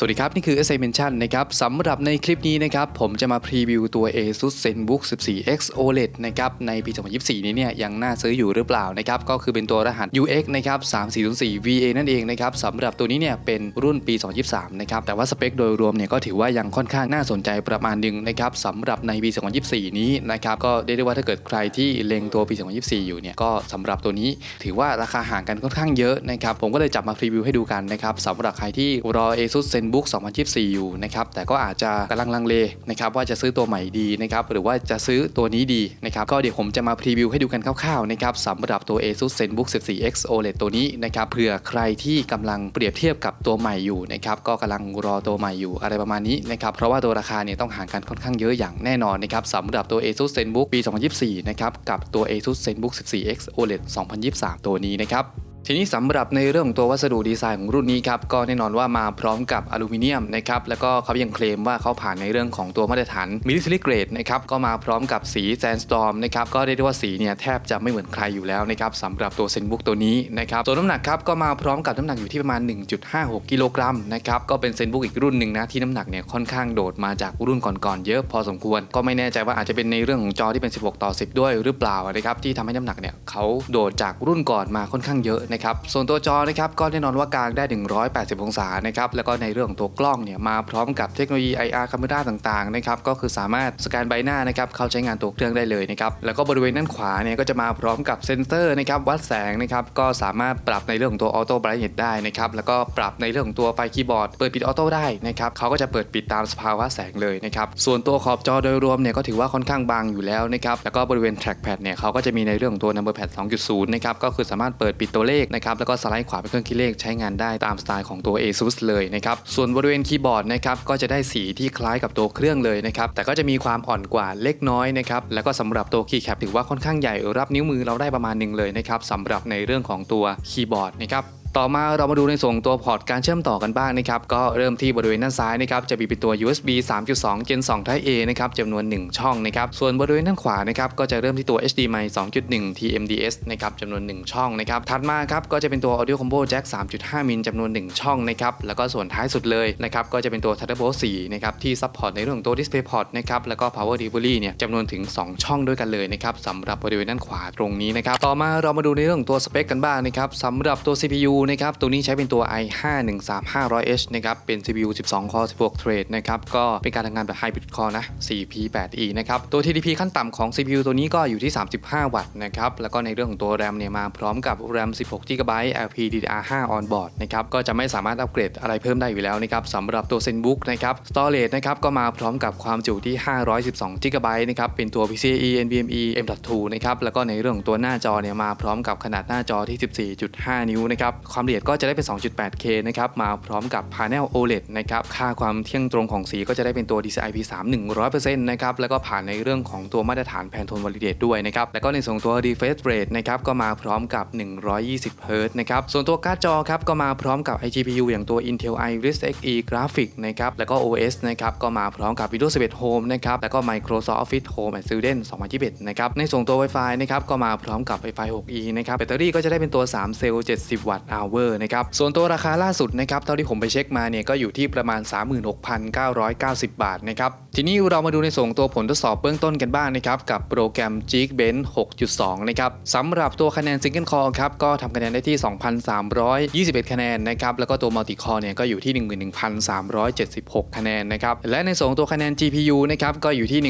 สวัสดีครับ นี่คือ s a Mention นะครับสำหรับในคลิปนี้นะครับ ผมจะมาพรีวิวตัว ASUS ZenBook 14X OLED นะครับ ในปี 2024 นี้เนี่ยยังน่าซื้ออยู่หรือเปล่านะครับ ก็คือเป็นตัวรหัส UX นะครับ3404 VA นั่นเองนะครับสำหรับตัวนี้เนี่ยเป็นรุ่นปี 2023 นะครับ แต่ว่าสเปคโดยรวมเนี่ยก็ถือว่ายังค่อนข้างน่าสนใจประมาณหนึงนะครับสำหรับในปี 2024 นี้นะครับ ก็เรียกได้ว่าถ้าเกิดใครที่เล็งตัวปี 2024 อยู่เนี่ย ก็สำหรับตัวนี้ถือว่าราคาห่างกันค่อนข้างเยอะนะครับ ผมก็เลยจับมาพรีวิวให้ดูกันนะครับสำหรับใครที่รอ ASUS ZenBook 2024 อยู่นะครับแต่ก็อาจจะกำลังลังเลนะครับว่าจะซื้อตัวใหม่ดีนะครับหรือว่าจะซื้อตัวนี้ดีนะครับก็เดี๋ยวผมจะมาพรีวิวให้ดูกันคร่าวๆนะครับสำหรับตัว ASUS ZenBook 14X OLED ตัวนี้นะครับเผื่อใครที่กำลังเปรียบเทียบกับตัวใหม่อยู่นะครับก็กำลังรอตัวใหม่อยู่อะไรประมาณนี้นะครับเพราะว่าตัวราคาเนี่ยต้องห่างกันค่อนข้างเยอะอย่างแน่นอนนะครับสำหรับตัว ASUS ZenBook ปี 2024 นะครับกับตัว ASUS ZenBook 14X OLED 2023 ตัวนี้นะครับ ทีนี้สำหรับในเรื่องของตัววัสดุดีไซน์ของรุ่นนี้ครับก็แน่นอนว่ามาพร้อมกับอลูมิเนียมนะครับแล้วก็เขายังเคลมว่าเขาผ่านในเรื่องของตัวมาตรฐานมิลิ t ิลิเกรดนะครับก็มาพร้อมกับสีแซนสตอมนะครับก็เรียกได้ว่าสีเนี่ยแทบจะไม่เหมือนใครอยู่แล้วนะครับสำหรับตัวเซนบุ๊กตัวนี้นะครับตัวน้ำหนักครับก็มาพร้อมกับน้ำหนักอยู่ที่ประมาณ 1.56 กิโลกรัมนะครับก็เป็นเซนบุ๊กอีกรุ่นหนึ่งนะที่น้ำหนักเนี่ยค่อนข้างโดดมาจากรุ่นก่อนๆเยอะพอสมควร ก็ไม่แน่ใจว่าอาจจะเป็นในเรื่องของจอที่เป็น 16 ต่อ 10 ด้วยหรือเปล่านะครับที่ทำให้น้ำหนักเนี่ยเขาโดดจากรุ่นก่อนมาค่อนข้างเยอะนะครับส่วนตัวจอนะครับก็แน่นอนว่ากลางได้ 180 องศานะครับแล้วก็ในเรื่องของตัวกล้องเนี่ยมาพร้อมกับเทคโนโลยี IR camera ต่างๆนะครับก็คือสามารถสแกนใบหน้านะครับเข้าใช้งานตัวเครื่องได้เลยนะครับแล้วก็บริเวณด้านขวาเนี่ยก็จะมาพร้อมกับเซ็นเซอร์นะครับวัดแสงนะครับก็สามารถปรับในเรื่องของตัวออโต้ไบรท์เนตได้นะครับแล้วก็ปรับในเรื่องของตัวไฟคีย์บอร์ดเปิดปิดออโต้ได้นะครับเขาก็จะเปิดปิดตามสภาวะแสงเลยนะครับส่วนตัวขอบจอโดยรวมเนี่ยก็ถือว่าค่อนข้างบางอยู่แล้วนะครับแล้วก็บริเวณ trackpad เนี่ยเขาก็จะมีในเรื่องของตัว number pad 2.0นะครับก็คือสามารถเปิดปิดตัวเลขนะครับแล้วก็สไลด์ขวาเป็นเครื่องคิดเลขใช้งานได้ตามสไตล์ของตัว ASUS เลยนะครับส่วนบริเวณคีย์บอร์ดนะครับก็จะได้สีที่คล้ายกับตัวเครื่องเลยนะครับแต่ก็จะมีความอ่อนกว่าเล็กน้อยนะครับแล้วก็สำหรับตัวคีย์แคปถือว่าค่อนข้างใหญ่รับนิ้วมือเราได้ประมาณหนึ่งเลยนะครับสำหรับในเรื่องของตัวคีย์บอร์ดนะครับ ต่อมาเรามาดูในส่วนของตัวพอร์ตการเชื่อมต่อกันบ้างนะครับก็เริ่มที่บริเวณด้านซ้ายนะครับจะมีเป็นตัว USB 3.2 Gen 2 Type A นะครับจำนวน 1 ช่องนะครับส่วนบริเวณด้านขวานะครับก็จะเริ่มที่ตัว HDMI 2.1 TMDS นะครับจำนวน 1 ช่องนะครับถัดมาครับก็จะเป็นตัว Audio Combo Jack 3.5 มิลจำนวน 1 ช่องนะครับแล้วก็ส่วนท้ายสุดเลยนะครับก็จะเป็นตัว Thunderbolt 4นะครับที่ซัพพอร์ตในเรื่องของตัว DisplayPort นะครับแล้วก็ Power Delivery เนี่ยจำนวนถึง 2 ช่องด้วยกันเลยนะครับสำหรับบริเวณด้านขวาตรงนี้นะครับต่อมาเรามาดูในเรื่องตัวสเปคกันบ้างนะครับสำหรับตัว CPU นะครับ ตัวนี้ใช้เป็นตัว i5 13500H นะครับ เป็น CPU 12 core 16 thread นะครับ ก็เป็นการทำงานแบบ hybrid core นะ 4P8E นะครับ ตัว TDP ขั้นต่ำของ CPU ตัวนี้ก็อยู่ที่ 35 วัตต์นะครับ แล้วก็ในเรื่องของตัว RAM เนี่ยมาพร้อมกับ RAM 16 GB LPDDR5 on board นะครับ ก็จะไม่สามารถอัปเกรดอะไรเพิ่มได้อยู่แล้วนะครับสำหรับตัว ZenBook นะครับ Storage นะครับ ก็มาพร้อมกับความจุที่ 512 GB นะครับ เป็นตัว PCIe NVMe M.2 นะครับ แล้วก็ในเรื่องของตัวหน้าจอเนี่ยมาพร้อมกับขนาดหน้าจอที่ 14.5 นิ้วนะครับความละเอียดก็จะได้เป็น 2.8K นะครับมาพร้อมกับ Panel OLED นะครับค่าความเที่ยงตรงของสีก็จะได้เป็นตัว DCI P3 100%นะครับแล้วก็ผ่านในเรื่องของตัวมาตรฐาน Pantone Validate ด้วยนะครับแล้วก็ในส่วนของตัว refresh rate นะครับก็มาพร้อมกับ 120 Hz นะครับส่วนตัวการ์ดจอครับก็มาพร้อมกับ iGPU อย่างตัว Intel Iris Xe Graphics นะครับแล้วก็ OS นะครับก็มาพร้อมกับ Windows 11 Home นะครับแล้วก็ Microsoft Office Home and Student 2021นะครับในส่วนตัว Wi-Fi นะครับก็มาพร้อมกับ Wi-Fi 6E นะครับแบตเตอรี่ก็จะได้เป็นตัว 3 เซลล์ 70 วัตต์ hour นะครับ ส่วนตัวราคาล่าสุดนะครับ เท่าที่ผมไปเช็คมาเนี่ยก็อยู่ที่ประมาณ 36,990 บาทนะครับ ทีนี้เรามาดูในส่วนของตัวผลทดสอบเบื้องต้นกันบ้างนะครับ กับโปรแกรม Geekbench 6.2 นะครับสำหรับตัวคะแนน Single Core ครับ ก็ทำคะแนนได้ที่ 2,321 คะแนนนะครับ แล้วก็ตัว Multi Core เนี่ยก็อยู่ที่ 11,376 คะแนนนะครับ และในส่วนของตัวคะแนน GPU นะครับก็อยู่ที่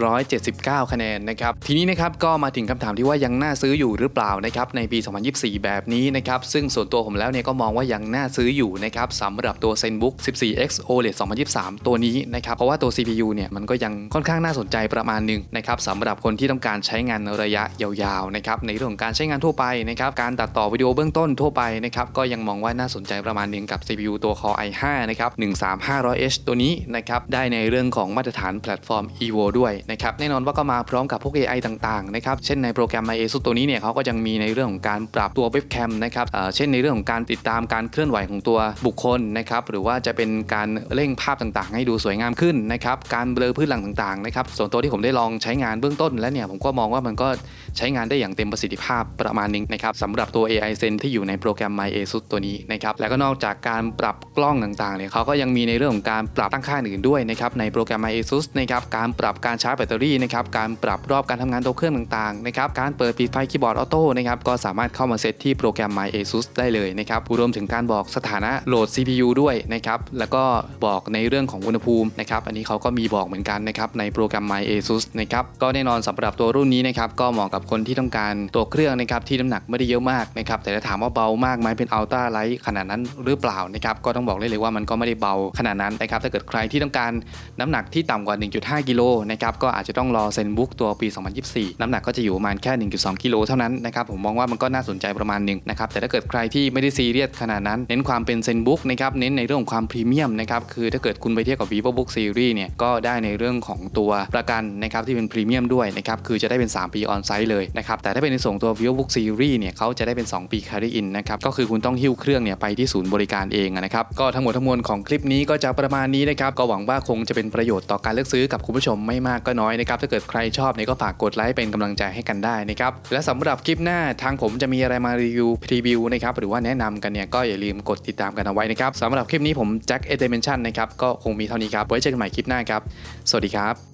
13,879 คะแนนนะครับ ทีนี้นะครับก็มาถึงคำถามที่ว่ายังน่าซื้ออยู่หรือเปล่านะครับในปี 2024 แบบนี้นะครับซึ่งส่วนตัวผมแล้วเนี่ยก็มองว่ายังน่าซื้ออยู่นะครับสำหรับตัว ZenBook 14X OLED 2023 ตัวนี้นะครับเพราะว่าตัว CPU เนี่ยมันก็ยังค่อนข้างน่าสนใจประมาณหนึงนะครับสำหรับคนที่ต้องการใช้งานระยะยาวๆนะครับในเรื่องของการใช้งานทั่วไปนะครับการตัดต่อวิดีโอเบื้องต้นทั่วไปนะครับก็ยังมองว่าน่าสนใจประมาณหนึงกับ CPU ตัว Core i5 นะครับ 13500H ตัวนี้นะครับได้ในเรื่องของมาตรฐานแพลตฟอร์ม Evo ด้วยนะครับแน่นอนว่าก็มาพร้อมกับพวก AI ต่างๆนะครับเช่นในโปรแกรม MyASUS ตัวนี้เนี่ยเขาก็ยังมีในเรื่องของการปรับตัวเว็บแคมนะนะครับเช่นในเรื่องของการติดตามการเคลื่อนไหวของตัวบุคคลนะครับหรือว่าจะเป็นการเร่งภาพต่างๆ ให้ดูสวยงามขึ้นนะครับการเบลอพื้นหลังต่างๆนะครับส่วนตัวที่ผมได้ลองใช้งานเบื้องต้น แล้วเนี่ยผมก็มองว่ามันก็ใช้งานได้อย่างเต็มประสิทธิภาพประมาณหนึงนะครับสำหรับตัว AI Zen ที่อยู่ในโปรแกรม My ASUS ตัวนี้นะครับแล้วก็นอกจากการปรับกล้องต่างๆเนี่ยเขาก็ยังมีในเรื่องของการปรับตั้งค่าอื่นด้วยนะครับในโปรแกรม My ASUS นะครับการปรับการชาร์จแบตเตอรี่นะครับการปรับรอบการทำงานตัวเครื่องต่างๆนะครับการเปิดปิดไฟคีย์บอร์ดออโต้นะครับก็สามารถเข้ามาเซตที่โปรแกรม My ASUS ได้เลยนะครับรวมถึงการบอกสถานะโหลด CPU ด้วยนะครับแล้วก็บอกในเรื่องของอุณหภูมินะครับอันนี้เขาก็มีบอกเหมือนกันนะครับในโปรแกรม My ASUS นะครับก็แน่นอนสำหรับตัวรุ่นนี้นะครับก็เหมาะกับคนที่ต้องการตัวเครื่องนะครับที่น้ำหนักไม่ได้เยอะมากนะครับแต่ถ้าถามว่าเบามากไหมเป็นอัลตร้าไลท์ขนาดนั้นหรือเปล่านะครับก็ต้องบอกได้เลยว่ามันก็ไม่ได้เบาขนาดนั้นนะครับถ้าเกิดใครที่ต้องการน้ำหนักที่ต่ำกว่า 1.5 กิโลนะครับก็อาจจะต้องรอเซนบุ๊กตัวปี 2024 น้ำหนักก็จะอยู่ประมาณแค่ 1.2 กิโลเท่านั้นนะครับผมมองว่ามันก็น่าสนใจประมาณหนึ่งนะครับแต่ถ้าเกิดใครที่ไม่ได้ซีเรียสขนาดนั้น เน้นความเป็นเซนบุ๊กนะครับเน้นในเรื่องของความพรีเมียมนะครับคือถ้าเกิดคุณไปเทียบกับ vivo book series เนี่ยก็ได้ในเรื่องของตัวประกันนะครับที่เป็นพรีเมียมด้วยนะครับคือจะได้เป็น 3 ปีออนไซต์เลยนะครับแต่ถ้าเป็นในส่วนตัว vivo book series เนี่ยเขาจะได้เป็น 2 ปี carry in นะครับก็คือคุณต้องหิ้วเครื่องเนี่ยไปที่ศูนย์บริการเองนะครับก็ทั้งหมดทั้งมวลของคลิปนี้ก็จะประมาณนี้นะครับก็หวังว่าคงจะเป็นประโยชน์ต่อการเลือกซื้อกับคุณผู้ชมไม่มากก็น้อยนะครับถ้าเกิดใครชอบเนี่ยก็ฝากกดไลค์เป็นกำลังใจให้กันได้นะครับและสำหรับคลิปหน้าทางผมจะมีอะไรมารีวิวพรีวิวนะครับหรือว่าแนะนำกันเนี่ยก็อย่าลืมกดติดตามกันเอาไว้นะครับสำหรับคลิปนี้ผมแจ็คเอเดเมนชั่นนะครับก็คงมีเท่านี้ครับไว้เจอกันใหม่คลิปหน้าครับ สวัสดีครับ